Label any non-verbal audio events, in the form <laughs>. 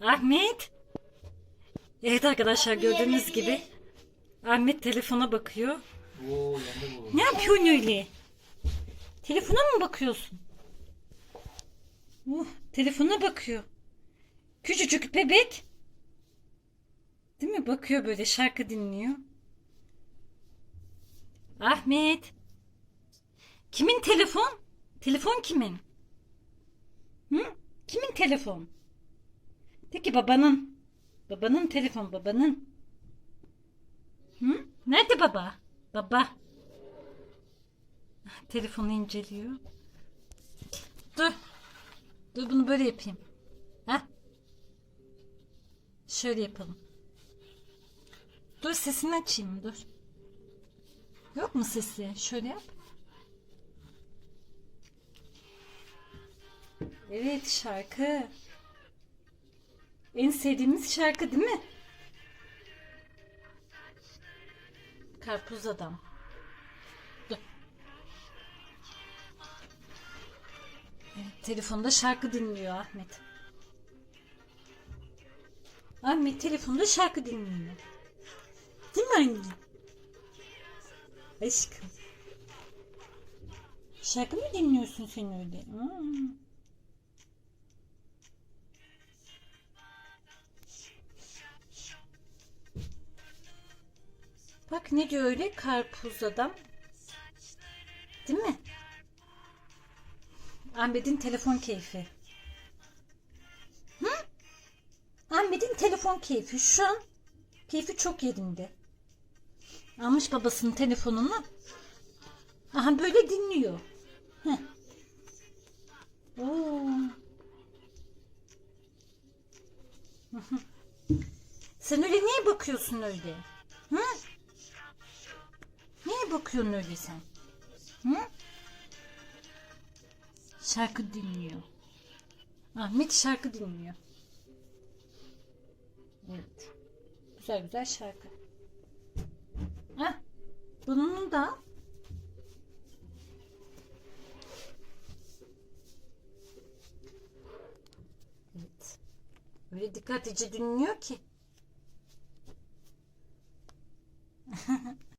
Ahmet. Evet arkadaşlar gördüğünüz gibi Ahmet telefona bakıyor. Oo. Ne yapıyorsun öyle? Telefona mı bakıyorsun? Uh, telefona bakıyor. Küçücük bebek. Değil mi? Bakıyor böyle şarkı dinliyor. Ahmet. Kimin telefon? Telefon kimin? Hı? Kimin telefon? De babanın. Babanın telefon babanın. Hı? Nerede baba? Baba. Telefonu inceliyor. Dur. Dur bunu böyle yapayım. Ha? Şöyle yapalım. Dur sesini açayım dur. Yok mu sesi? Şöyle yap. Evet şarkı. En sevdiğimiz şarkı değil mi? Karpuz adam. Evet, telefonda şarkı dinliyor Ahmet. Ahmet telefonda şarkı dinliyor. Değil mi anne? Aşkım. Şarkı mı dinliyorsun sen öyle? Hmm. Bak ne diyor öyle karpuz adam. Değil mi? Ahmet'in telefon keyfi. Hı? Ahmet'in telefon keyfi. Şu an keyfi çok yerinde. Almış babasının telefonunu. Aha böyle dinliyor. Heh. Oo. Sen öyle niye bakıyorsun öyle? Hı? Bakıyorsun öyle sen? Hı? Şarkı dinliyor. Ahmet şarkı dinliyor. Evet. Güzel güzel şarkı. Hah. Bunun da. Evet. Öyle dikkatlice dinliyor ki. <laughs>